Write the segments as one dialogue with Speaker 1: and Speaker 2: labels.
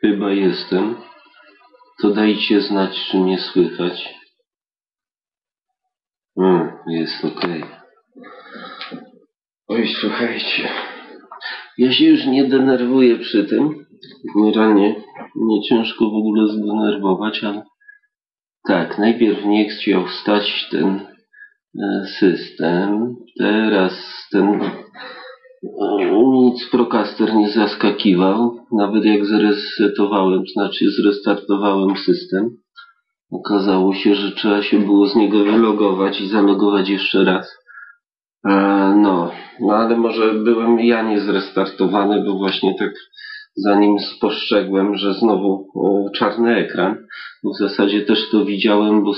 Speaker 1: Chyba jestem. To dajcie znać, czy mnie słychać. Mm, jest ok. Oj, słuchajcie. Ja się już nie denerwuję przy tym. Generalnie nie ciężko w ogóle zdenerwować, ale tak, najpierw nie chciał stać ten e, system. Teraz ten nic Procaster nie zaskakiwał, nawet jak zresetowałem, to znaczy zrestartowałem system. Okazało się, że trzeba się było z niego wylogować i zalogować jeszcze raz. E, no, no ale może byłem ja nie zrestartowany, bo właśnie tak zanim spostrzegłem, że znowu czarny ekran. W zasadzie też to widziałem, bo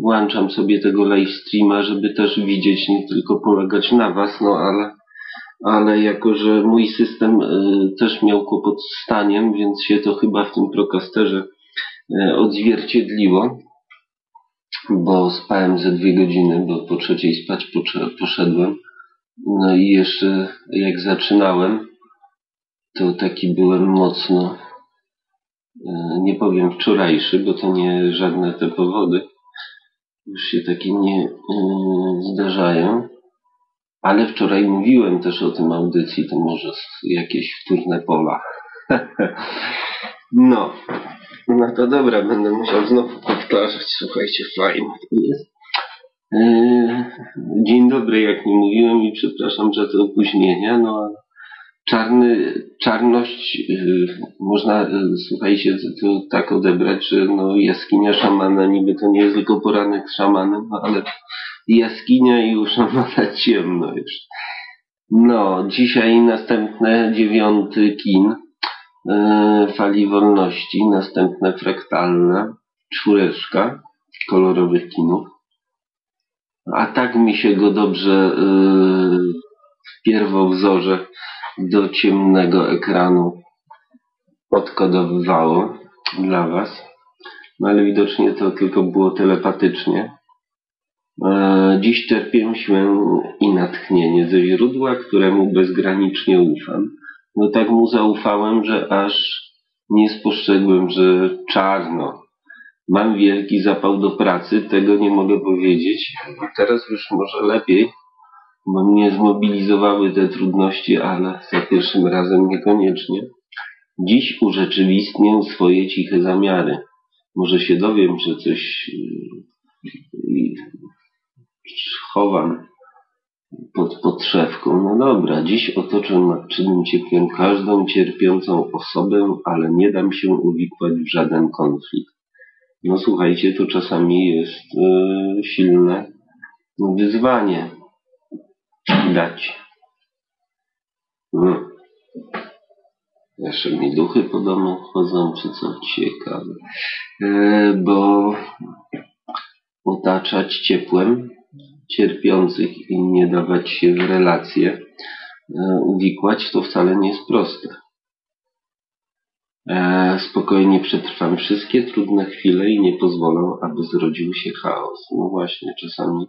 Speaker 1: włączam sobie tego live streama, żeby też widzieć, nie tylko polegać na was, no ale, ale jako, że mój system e, też miał kłopot z staniem, więc się to chyba w tym prokasterze e, odzwierciedliło, bo spałem ze dwie godziny, bo po trzeciej spać poszedłem. No i jeszcze jak zaczynałem, to taki byłem mocno, e, nie powiem wczorajszy, bo to nie żadne te powody, już się takie nie yy, zdarzają. Ale wczoraj mówiłem też o tym audycji, to może jakieś wtórne pola. no. No to dobra, będę musiał znowu powtarzać. Słuchajcie, fajnie to jest. Yy, dzień dobry, jak nie mówiłem i przepraszam za te opóźnienia, no ale czarny, czarność yy, można, yy, słuchajcie, to tak odebrać, że no jaskinia szamana niby to nie jest tylko poranek z szamanem, no, ale jaskinia i u szamana ciemno już. No, dzisiaj następne dziewiąty kin yy, fali wolności, następne fraktalne, czwóreczka kolorowych kinów. A tak mi się go dobrze w pierwowzorze do ciemnego ekranu odkodowywało dla Was. No ale widocznie to tylko było telepatycznie. E, dziś czerpię siłę i natchnienie ze źródła, któremu bezgranicznie ufam. No tak mu zaufałem, że aż nie spostrzegłem, że czarno. Mam wielki zapał do pracy, tego nie mogę powiedzieć. Teraz już może lepiej, bo mnie zmobilizowały te trudności, ale za pierwszym razem niekoniecznie. Dziś urzeczywistnię swoje ciche zamiary. Może się dowiem, że coś yy, chowam pod podszewką. No dobra, dziś otoczę matczynym ciepłem każdą cierpiącą osobę, ale nie dam się uwikłać w żaden konflikt. No słuchajcie, to czasami jest yy, silne wyzwanie dać. Hmm. Jeszcze mi duchy po domu chodzą, czy co ciekawe. E, bo otaczać ciepłem cierpiących i nie dawać się w relacje e, uwikłać, to wcale nie jest proste. E, spokojnie przetrwam wszystkie trudne chwile i nie pozwolę, aby zrodził się chaos. No właśnie, czasami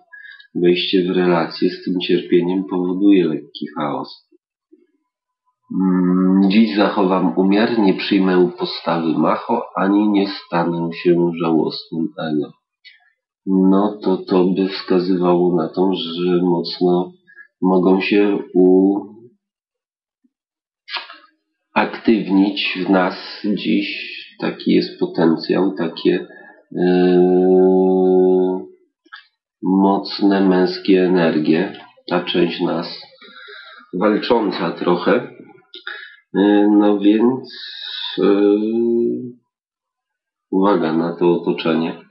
Speaker 1: Wejście w relacje z tym cierpieniem powoduje lekki chaos. Mm, dziś zachowam umiar, nie przyjmę postawy macho, ani nie stanę się żałosnym ego. No to to by wskazywało na to, że mocno mogą się uaktywnić w nas dziś. Taki jest potencjał, takie yy, mocne męskie energie, ta część nas walcząca trochę. Y, no więc yy, uwaga na to otoczenie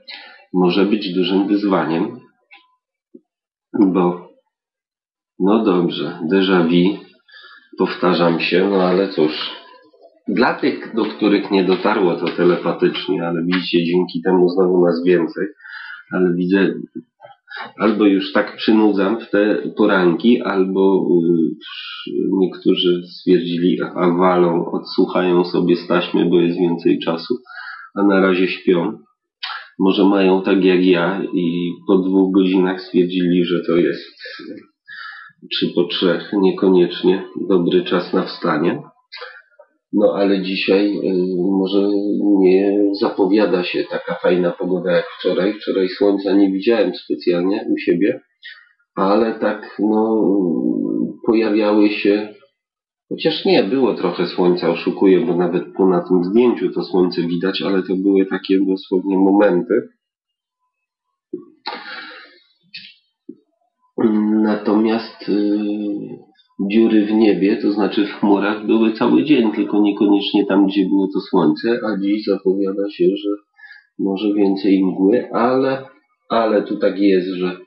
Speaker 1: może być dużym wyzwaniem, bo no dobrze, déjà vu, powtarzam się, no ale cóż, dla tych, do których nie dotarło to telepatycznie, ale widzicie, dzięki temu znowu nas więcej, ale widzę albo już tak przynudzam w te poranki, albo y, niektórzy stwierdzili, a walą, odsłuchają sobie staśmy, bo jest więcej czasu, a na razie śpią. Może mają tak jak ja i po dwóch godzinach stwierdzili, że to jest czy po trzech niekoniecznie dobry czas na wstanie. No ale dzisiaj y, może nie zapowiada się taka fajna pogoda jak wczoraj. Wczoraj słońca nie widziałem specjalnie u siebie, ale tak no pojawiały się Chociaż nie, było trochę słońca, oszukuję, bo nawet tu na tym zdjęciu to słońce widać, ale to były takie dosłownie momenty. Natomiast yy, dziury w niebie, to znaczy w chmurach, były cały dzień, tylko niekoniecznie tam, gdzie było to słońce, a dziś zapowiada się, że może więcej mgły, ale, ale tu tak jest, że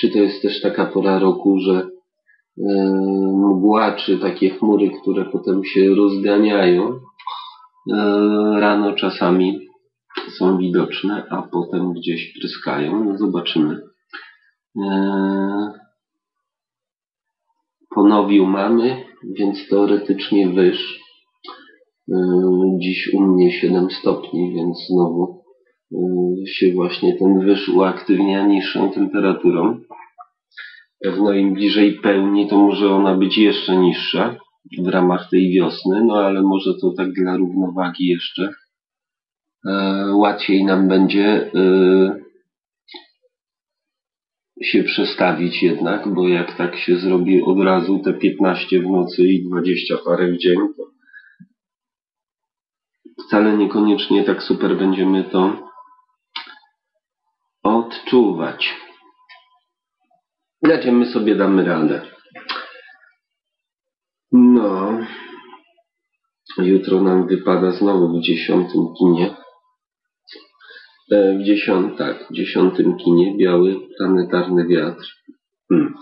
Speaker 1: czy to jest też taka pora roku, że yy, mgła, czy takie chmury, które potem się rozganiają, yy, rano czasami są widoczne, a potem gdzieś pryskają. No zobaczymy. Ponowił mamy, więc teoretycznie wyż. Yy, dziś u mnie 7 stopni, więc znowu yy, się właśnie ten wyż uaktywnia niższą temperaturą. Pewno im bliżej pełni, to może ona być jeszcze niższa w ramach tej wiosny, no ale może to tak dla równowagi jeszcze łatwiej nam będzie się przestawić jednak, bo jak tak się zrobi od razu te 15 w nocy i 20 parę w dzień, to wcale niekoniecznie tak super będziemy to odczuwać. Znaczy my sobie damy radę. No. Jutro nam wypada znowu w dziesiątym kinie. E, w dziesiąt, tak, w dziesiątym kinie biały planetarny wiatr. Hmm.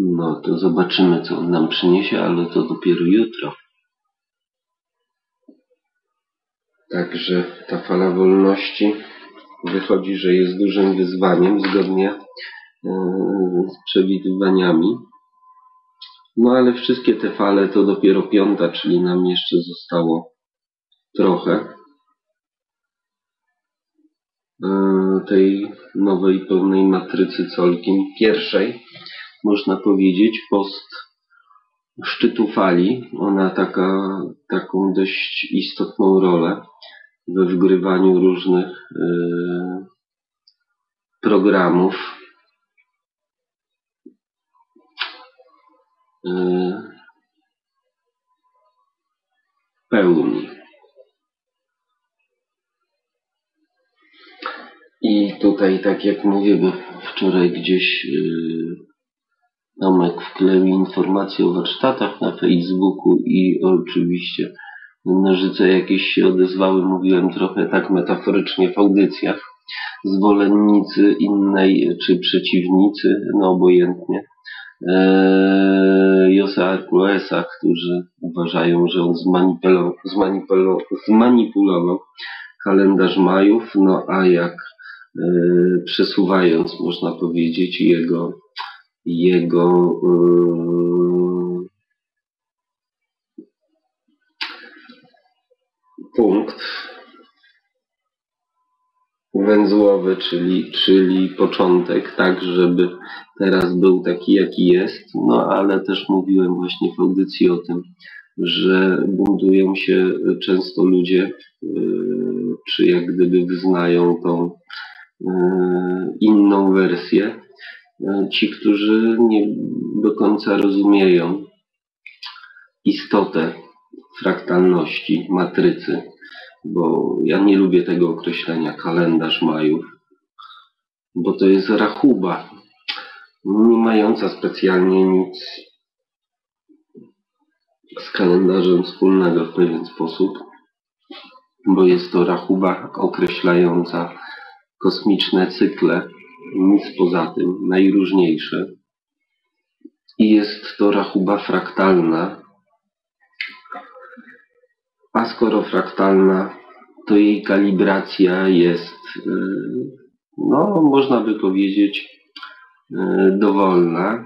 Speaker 1: No to zobaczymy, co on nam przyniesie, ale to dopiero jutro. Także ta fala wolności wychodzi, że jest dużym wyzwaniem zgodnie e, z przewidywaniami. No ale wszystkie te fale to dopiero piąta, czyli nam jeszcze zostało trochę. E, tej nowej pełnej matrycy Colkin pierwszej, można powiedzieć, post szczytu fali. Ona taka, taką dość istotną rolę we wgrywaniu różnych y, programów. Y, pełni. I tutaj, tak jak mówię, wczoraj gdzieś yy, Tomek wkleił informacje o warsztatach na Facebooku i oczywiście nożyce jakieś się odezwały, mówiłem trochę tak metaforycznie w audycjach. Zwolennicy innej czy przeciwnicy, no obojętnie, eee, Josa Arkuesa, którzy uważają, że on zmanipulował, zmanipulował, kalendarz Majów, no a jak przesuwając, można powiedzieć, jego, jego e, punkt węzłowy, czyli, czyli początek, tak, żeby teraz był taki, jaki jest. No ale też mówiłem właśnie w audycji o tym, że buntują się często ludzie, e, czy jak gdyby wyznają tą E, inną wersję. E, ci, którzy nie do końca rozumieją istotę fraktalności matrycy, bo ja nie lubię tego określenia kalendarz Majów, bo to jest rachuba, nie mająca specjalnie nic z kalendarzem wspólnego w pewien sposób, bo jest to rachuba określająca kosmiczne cykle, nic poza tym, najróżniejsze. I jest to rachuba fraktalna. A skoro fraktalna, to jej kalibracja jest, y, no, można by powiedzieć, y, dowolna.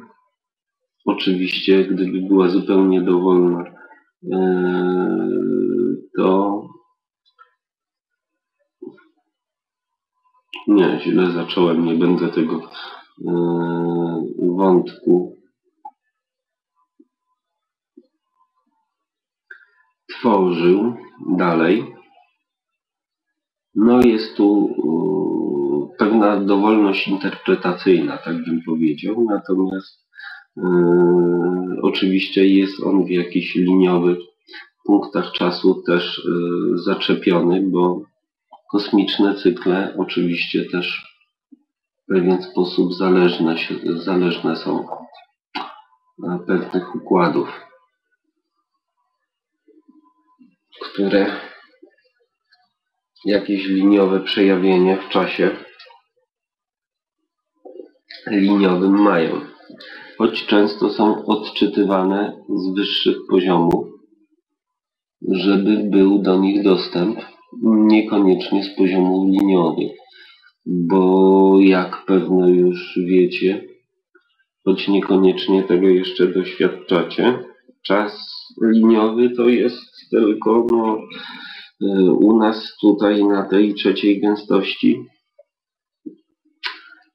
Speaker 1: Oczywiście, gdyby była zupełnie dowolna, y, to Nie, źle zacząłem, nie będę tego yy, wątku tworzył dalej. No jest tu pewna dowolność interpretacyjna, tak bym powiedział, natomiast yy, oczywiście jest on w jakichś liniowych punktach czasu też yy, zaczepiony, bo kosmiczne cykle oczywiście też w pewien sposób zależne, zależne są pewnych układów, które jakieś liniowe przejawienie w czasie liniowym mają, choć często są odczytywane z wyższych poziomów, żeby był do nich dostęp, niekoniecznie z poziomów liniowych, bo jak pewno już wiecie, choć niekoniecznie tego jeszcze doświadczacie, czas liniowy to jest tylko no, u nas tutaj na tej trzeciej gęstości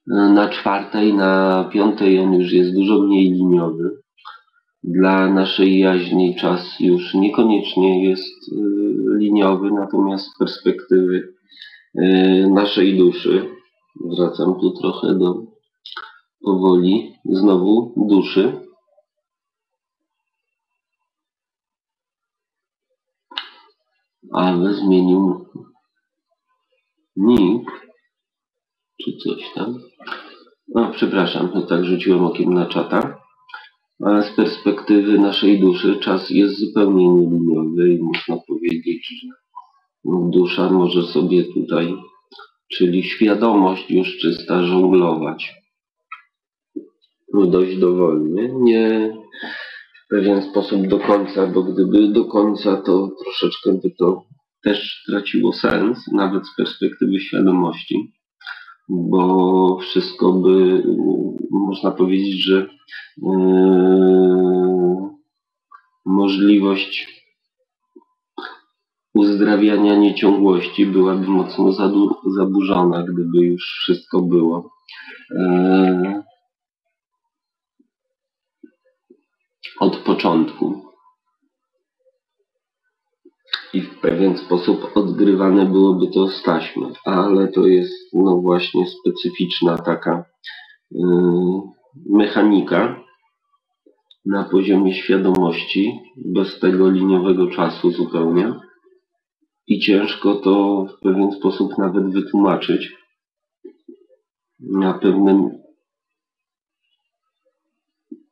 Speaker 1: na czwartej, na piątej on już jest dużo mniej liniowy. Dla naszej jaźni czas już niekoniecznie jest y, liniowy, natomiast z perspektywy y, naszej duszy, wracam tu trochę do powoli, znowu duszy, ale zmienił nick, czy coś tam. No, przepraszam, tak rzuciłem okiem na czata. Ale z perspektywy naszej duszy czas jest zupełnie nieliniowy i można powiedzieć, że dusza może sobie tutaj, czyli świadomość już czysta, żonglować. Dość dowolnie, nie w pewien sposób do końca, bo gdyby do końca, to troszeczkę by to też traciło sens, nawet z perspektywy świadomości bo wszystko by, można powiedzieć, że yy, możliwość uzdrawiania nieciągłości byłaby mocno zaburzona, gdyby już wszystko było. Yy, od początku i w pewien sposób odgrywane byłoby to z taśmy, ale to jest no właśnie specyficzna taka yy, mechanika na poziomie świadomości, bez tego liniowego czasu zupełnie. I ciężko to w pewien sposób nawet wytłumaczyć na pewnym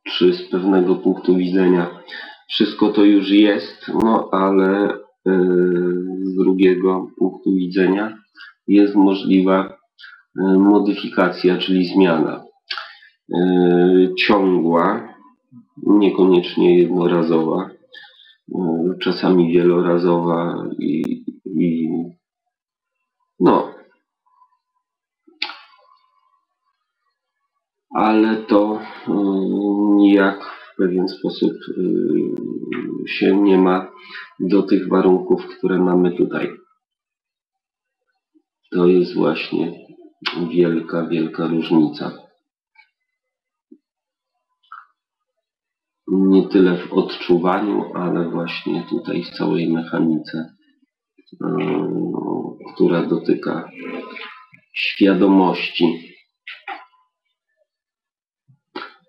Speaker 1: czy z pewnego punktu widzenia wszystko to już jest, no ale z drugiego punktu widzenia jest możliwa e, modyfikacja, czyli zmiana e, ciągła, niekoniecznie jednorazowa, czasami wielorazowa i, i no. Ale to nijak w pewien sposób się nie ma do tych warunków, które mamy tutaj. To jest właśnie wielka, wielka różnica. Nie tyle w odczuwaniu, ale właśnie tutaj w całej mechanice, która dotyka świadomości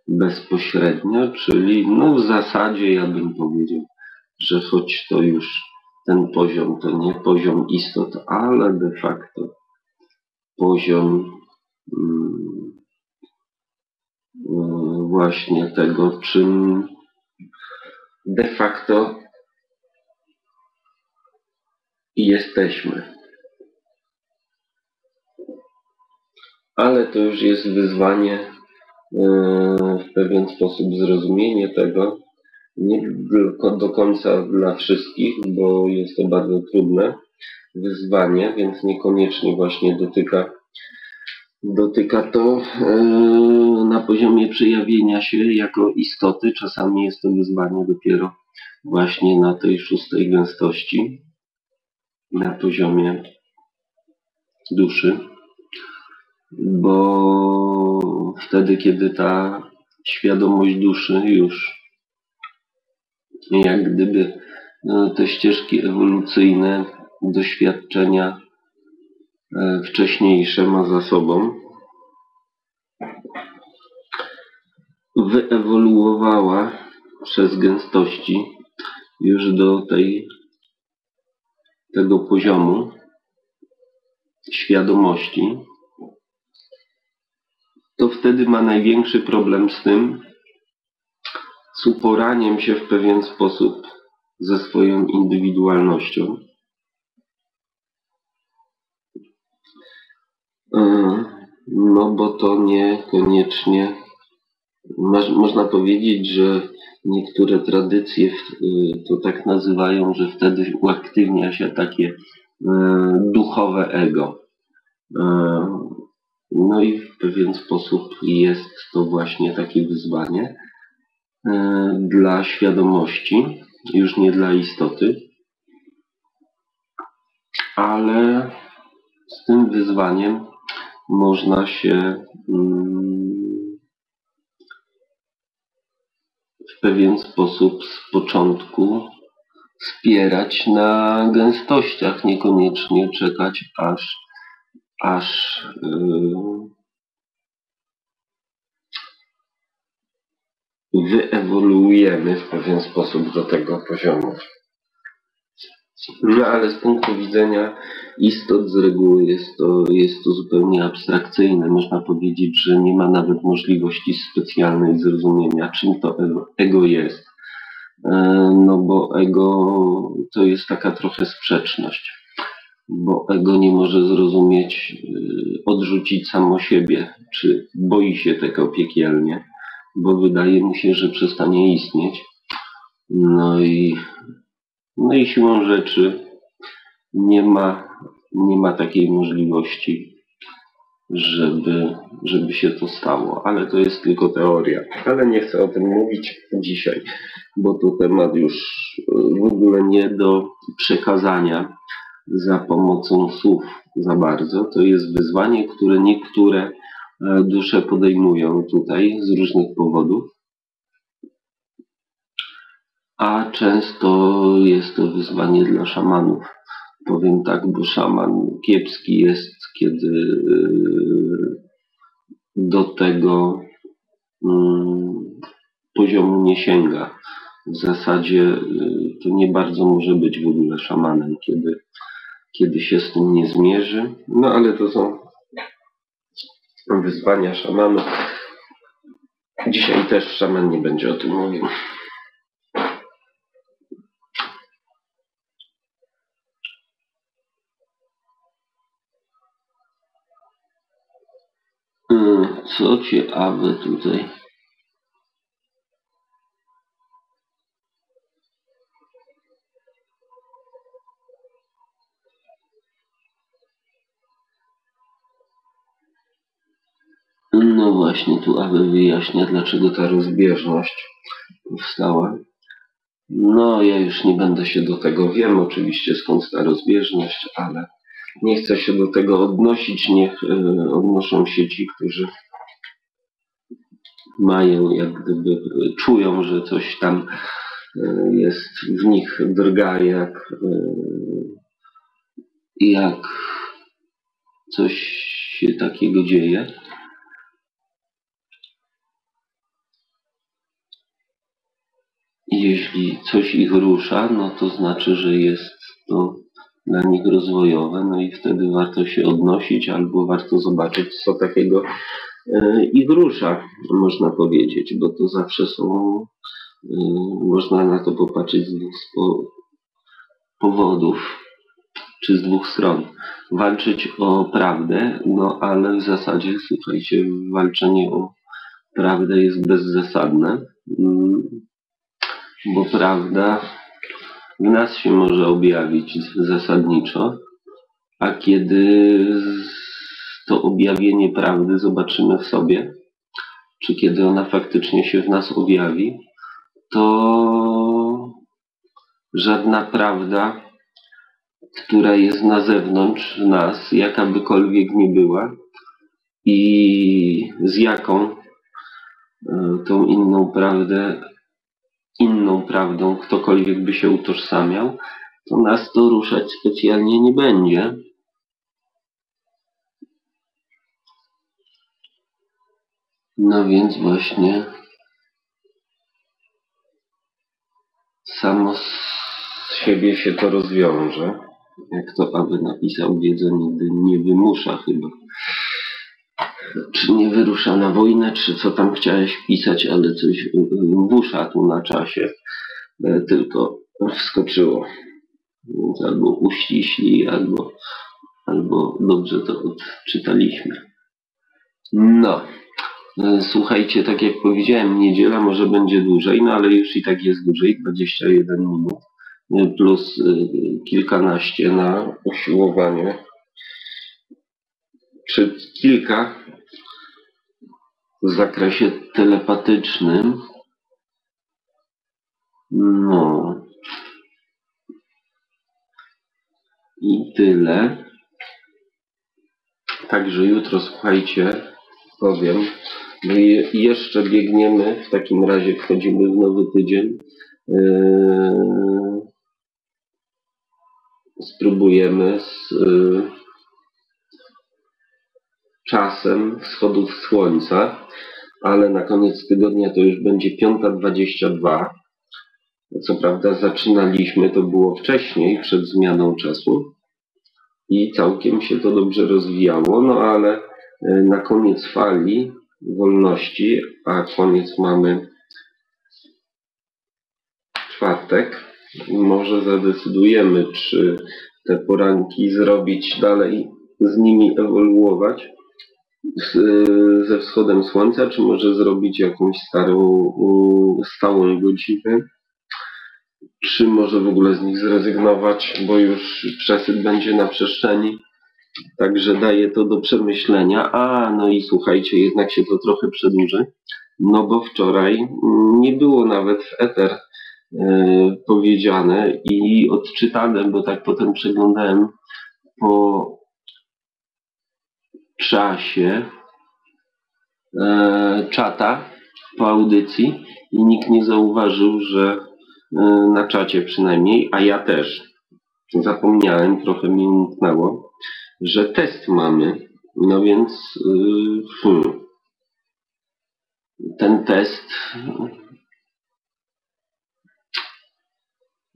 Speaker 1: bezpośrednio, czyli no w zasadzie ja bym powiedział, że choć to już ten poziom to nie poziom istot, ale de facto poziom mm, mm, właśnie tego, czym de facto jesteśmy. Ale to już jest wyzwanie w pewien sposób zrozumienie tego, nie tylko do końca dla wszystkich, bo jest to bardzo trudne wyzwanie, więc niekoniecznie właśnie dotyka, dotyka to e, na poziomie przejawienia się jako istoty. Czasami jest to wyzwanie dopiero właśnie na tej szóstej gęstości, na poziomie duszy, bo wtedy, kiedy ta świadomość duszy już jak gdyby e, te ścieżki ewolucyjne, doświadczenia e, wcześniejsze ma za sobą. Wyewoluowała przez gęstości już do tej, tego poziomu świadomości, to wtedy ma największy problem z tym, z uporaniem się w pewien sposób ze swoją indywidualnością. E, no bo to niekoniecznie można powiedzieć, że niektóre tradycje to tak nazywają, że wtedy uaktywnia się takie e, duchowe ego. No i w pewien sposób jest to właśnie takie wyzwanie e, dla świadomości, już nie dla istoty, ale z tym wyzwaniem można się mm, w pewien sposób z początku wspierać na gęstościach, niekoniecznie czekać aż aż yy, wyewoluujemy w pewien sposób do tego poziomu. No ale z punktu widzenia istot z reguły jest to, jest to zupełnie abstrakcyjne. Można powiedzieć, że nie ma nawet możliwości specjalnej zrozumienia, czym to ego jest. E, no bo ego to jest taka trochę sprzeczność bo ego nie może zrozumieć, y, odrzucić samo siebie, czy boi się tego piekielnie, bo wydaje mu się, że przestanie istnieć. No i, no i siłą rzeczy nie ma, nie ma takiej możliwości, żeby, żeby się to stało, ale to jest tylko teoria. Ale nie chcę o tym mówić dzisiaj, bo to temat już w ogóle nie do przekazania za pomocą słów za bardzo. To jest wyzwanie, które niektóre e, dusze podejmują tutaj z różnych powodów. A często jest to wyzwanie dla szamanów. Powiem tak, bo szaman kiepski jest, kiedy e, do tego mm, poziomu nie sięga. W zasadzie e, to nie bardzo może być w ogóle szamanem, kiedy kiedy się z tym nie zmierzy. No ale to są wyzwania szamanu. Dzisiaj też szaman nie będzie o tym mówił. Hmm, co ciekawe tutaj. Właśnie, tu aby wyjaśnia, dlaczego ta rozbieżność powstała. No, ja już nie będę się do tego, wiem oczywiście skąd ta rozbieżność, ale nie chcę się do tego odnosić. Niech e, odnoszą się ci, którzy mają, jak gdyby, czują, że coś tam e, jest w nich drga, jak, e, jak coś się takiego dzieje. Jeśli coś ich rusza, no to znaczy, że jest to dla nich rozwojowe, no i wtedy warto się odnosić albo warto zobaczyć, co takiego e, ich rusza, można powiedzieć, bo to zawsze są, e, można na to popatrzeć z dwóch powodów, czy z dwóch stron. Walczyć o prawdę, no ale w zasadzie, słuchajcie, walczenie o prawdę jest bezzasadne. Bo prawda w nas się może objawić zasadniczo, a kiedy to objawienie prawdy zobaczymy w sobie, czy kiedy ona faktycznie się w nas objawi, to żadna prawda, która jest na zewnątrz nas, jakabykolwiek nie była i z jaką e, tą inną prawdę inną prawdą ktokolwiek by się utożsamiał, to nas to ruszać specjalnie nie będzie. No więc właśnie samo z siebie się to rozwiąże. Jak to aby napisał, wiedza nigdy nie wymusza chyba. Czy nie wyrusza na wojnę, czy co tam chciałeś pisać, ale coś wusza tu na czasie. E, tylko wskoczyło. Więc albo uściśli, albo, albo dobrze to odczytaliśmy. No. E, słuchajcie, tak jak powiedziałem, niedziela może będzie dłużej, no ale już i tak jest dłużej, 21 minut, e, plus kilkanaście na usiłowanie, czy kilka w zakresie telepatycznym. No. I tyle. Także jutro, słuchajcie, powiem. My jeszcze biegniemy, w takim razie wchodzimy w nowy tydzień. Yy, spróbujemy z yy, czasem wschodów słońca, ale na koniec tygodnia to już będzie 5.22. Co prawda zaczynaliśmy, to było wcześniej, przed zmianą czasu i całkiem się to dobrze rozwijało, no ale e, na koniec fali wolności, a koniec mamy czwartek, może zadecydujemy, czy te poranki zrobić dalej, z nimi ewoluować, ze wschodem słońca, czy może zrobić jakąś starą, stałą godzinę, czy może w ogóle z nich zrezygnować, bo już przesyt będzie na przestrzeni. Także daje to do przemyślenia. A, no i słuchajcie, jednak się to trochę przedłuży, no bo wczoraj nie było nawet w eter e, powiedziane i odczytane, bo tak potem przeglądałem po czasie e, czata po audycji i nikt nie zauważył, że e, na czacie przynajmniej, a ja też. Zapomniałem, trochę mi umknęło, że test mamy. No więc e, hmm, ten test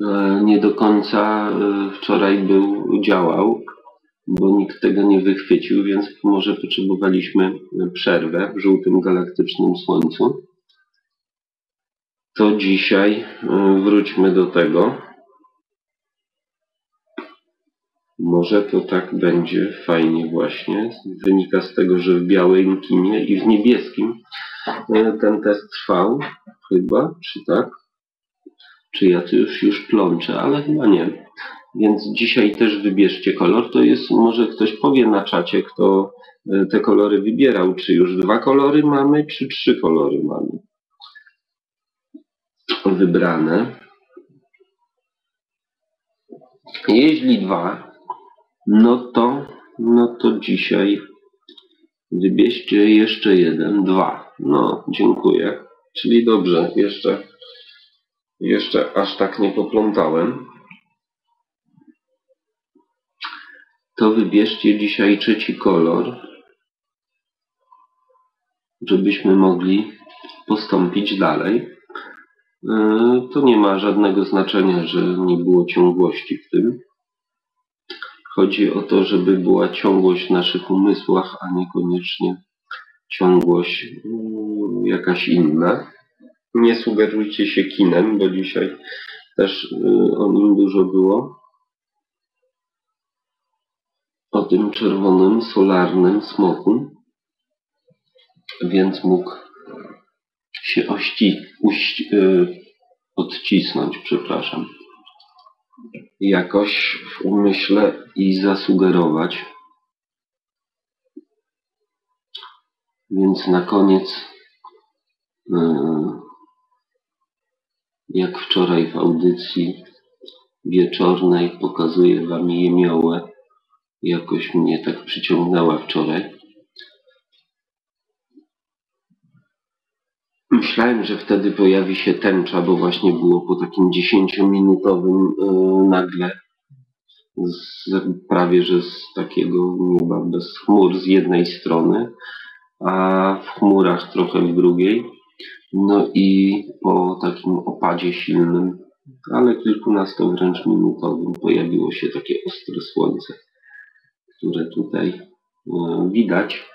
Speaker 1: e, nie do końca e, wczoraj był, działał bo nikt tego nie wychwycił, więc może potrzebowaliśmy przerwę w żółtym galaktycznym słońcu. To dzisiaj e, wróćmy do tego. Może to tak będzie fajnie właśnie. Wynika z tego, że w białym kinie i w niebieskim e, ten test trwał chyba, czy tak? Czy ja to już, już plączę, ale chyba nie. Więc dzisiaj też wybierzcie kolor. To jest, może ktoś powie na czacie, kto e, te kolory wybierał. Czy już dwa kolory mamy, czy trzy kolory mamy wybrane. Jeśli dwa, no to, no to dzisiaj wybierzcie jeszcze jeden, dwa. No, dziękuję. Czyli dobrze, jeszcze, jeszcze aż tak nie poplątałem. To wybierzcie dzisiaj trzeci kolor, żebyśmy mogli postąpić dalej. E, to nie ma żadnego znaczenia, że nie było ciągłości w tym. Chodzi o to, żeby była ciągłość w naszych umysłach, a niekoniecznie ciągłość mm, jakaś inna. Nie sugerujcie się kinem, bo dzisiaj też y, o nim dużo było o tym czerwonym, solarnym smoku, więc mógł się ości, yy, odcisnąć, przepraszam, jakoś w umyśle i zasugerować. Więc na koniec, yy, jak wczoraj w audycji wieczornej, pokazuję Wam jemiołę jakoś mnie tak przyciągnęła wczoraj. Myślałem, że wtedy pojawi się tęcza, bo właśnie było po takim 10-minutowym yy, nagle z, prawie że z takiego nieba bez chmur z jednej strony, a w chmurach trochę w drugiej. No i po takim opadzie silnym, ale kilkunasto wręcz minutowym pojawiło się takie ostre słońce, które tutaj yy, widać.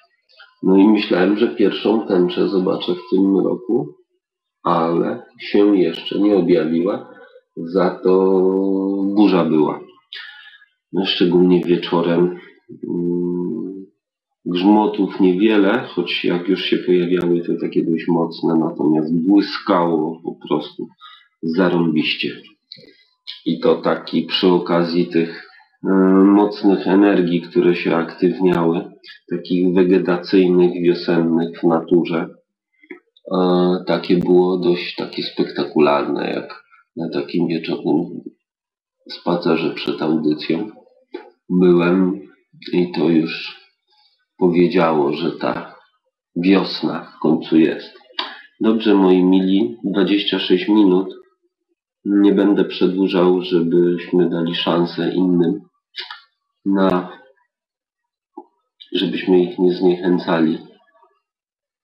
Speaker 1: No i myślałem, że pierwszą tęczę zobaczę w tym roku, ale się jeszcze nie objawiła. Za to burza była. No, szczególnie wieczorem. Mm, grzmotów niewiele, choć jak już się pojawiały, to takie dość mocne, natomiast błyskało po prostu zarąbiście. I to taki przy okazji tych mocnych energii, które się aktywniały, takich wegetacyjnych, wiosennych w naturze. Takie było dość takie spektakularne, jak na takim wieczornym spacerze przed audycją byłem i to już powiedziało, że ta wiosna w końcu jest. Dobrze, moi mili, 26 minut. Nie będę przedłużał, żebyśmy dali szansę innym na żebyśmy ich nie zniechęcali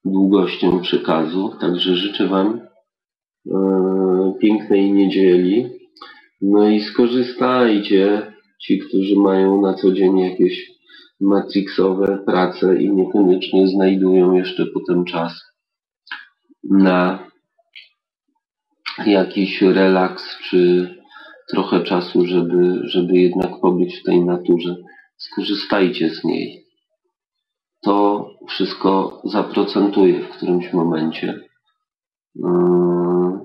Speaker 1: długością przekazu. Także życzę Wam e, pięknej niedzieli. No i skorzystajcie, ci, którzy mają na co dzień jakieś matrixowe prace i niekoniecznie znajdują jeszcze potem czas na jakiś relaks, czy trochę czasu, żeby, żeby jednak pobyć w tej naturze. Skorzystajcie z niej to wszystko zaprocentuje w którymś momencie. Mm,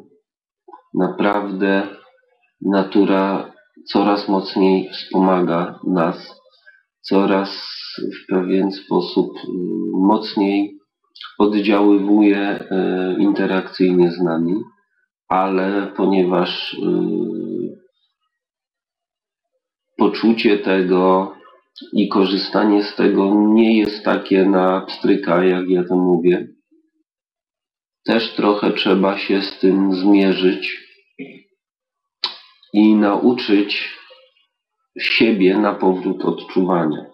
Speaker 1: naprawdę natura coraz mocniej wspomaga nas, coraz w pewien sposób mm, mocniej oddziaływuje e, interakcyjnie z nami, ale ponieważ poczucie tego, i korzystanie z tego nie jest takie na pstryka, jak ja to mówię. Też trochę trzeba się z tym zmierzyć i nauczyć siebie na powrót odczuwania.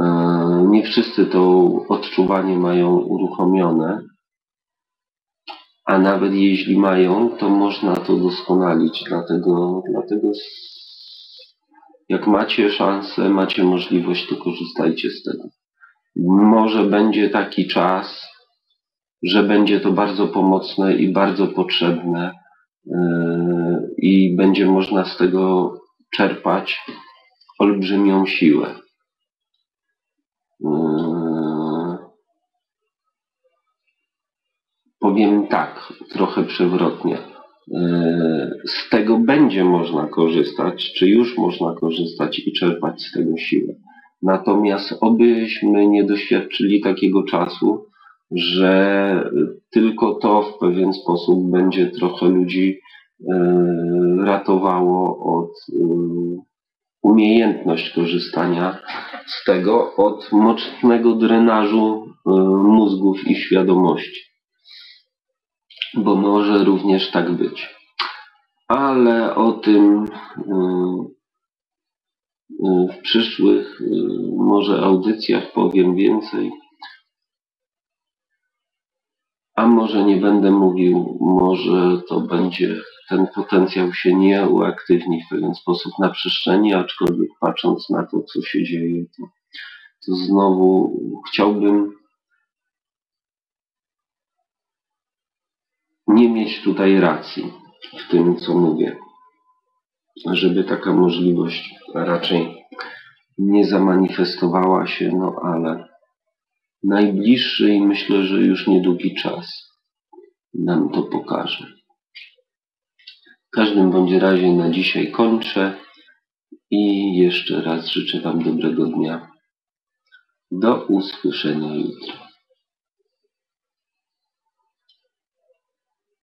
Speaker 1: E, nie wszyscy to odczuwanie mają uruchomione, a nawet jeśli mają, to można to doskonalić. Dlatego, dlatego jak macie szansę, macie możliwość, to korzystajcie z tego. Może będzie taki czas, że będzie to bardzo pomocne i bardzo potrzebne yy, i będzie można z tego czerpać olbrzymią siłę. Yy, powiem tak, trochę przewrotnie z tego będzie można korzystać, czy już można korzystać i czerpać z tego siłę. Natomiast obyśmy nie doświadczyli takiego czasu, że tylko to w pewien sposób będzie trochę ludzi e, ratowało od e, umiejętność korzystania z tego, od mocnego drenażu e, mózgów i świadomości bo może również tak być. Ale o tym y, y, w przyszłych y, może audycjach powiem więcej. A może nie będę mówił, może to będzie ten potencjał się nie uaktywni w pewien sposób na przestrzeni, aczkolwiek patrząc na to, co się dzieje, to, to znowu chciałbym nie mieć tutaj racji w tym, co mówię. Żeby taka możliwość raczej nie zamanifestowała się, no ale najbliższy i myślę, że już niedługi czas nam to pokaże. W każdym bądź razie na dzisiaj kończę i jeszcze raz życzę Wam dobrego dnia. Do usłyszenia jutro.